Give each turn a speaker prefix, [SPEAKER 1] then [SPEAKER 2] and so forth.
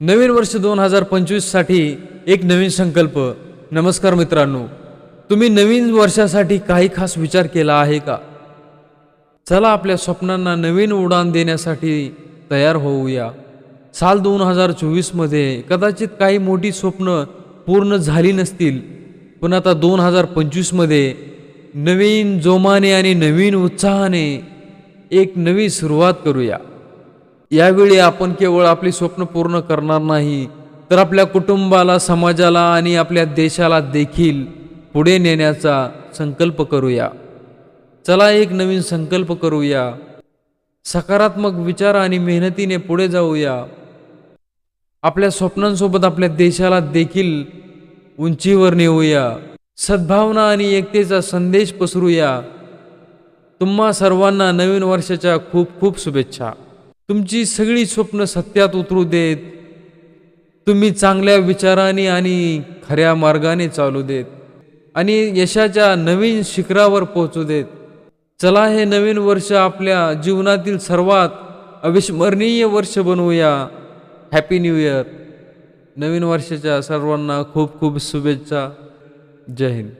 [SPEAKER 1] नवीन वर्ष दोन हजार पंचवीससाठी एक नवीन संकल्प. नमस्कार मित्रांनो तुम्ही नवीन वर्षासाठी काही खास विचार केला आहे का? चला आपल्या स्वप्नांना नवीन उडान देण्यासाठी तयार होऊया. साल दोन हजार चोवीसमध्ये कदाचित काही मोठी स्वप्न पूर्ण झाली नसतील पण आता दोन हजार पंचवीसमध्ये नवीन जोमाने आणि नवीन उत्साहाने एक नवी सुरुवात करूया. यावेळी आपण केवळ आपली स्वप्न पूर्ण करणार नाही तर आपल्या कुटुंबाला समाजाला आणि आपल्या देशाला देखील पुढे नेण्याचा संकल्प करूया. चला एक नवीन संकल्प करूया. सकारात्मक विचार आणि मेहनतीने पुढे जाऊया. आपल्या स्वप्नांसोबत आपल्या देशाला देखील उंचीवर नेऊया. सद्भावना आणि एकतेचा संदेश पसरूया. तुम्हा सर्वांना नवीन वर्षाच्या खूप खूप शुभेच्छा. तुमची सगळी स्वप्न सत्यात उतरू देत. तुम्ही चांगल्या विचाराने आणि खऱ्या मार्गाने चालू देत. आणि यशाच्या नवीन शिखरावर पोहोचू देत. चला हे नवीन वर्ष आपल्या जीवनातील सर्वात अविस्मरणीय वर्ष बनवूया. हॅपी न्यू इयर नवीन वर्षाच्या सर्वांना खूप खूप शुभेच्छा. जय हिंद.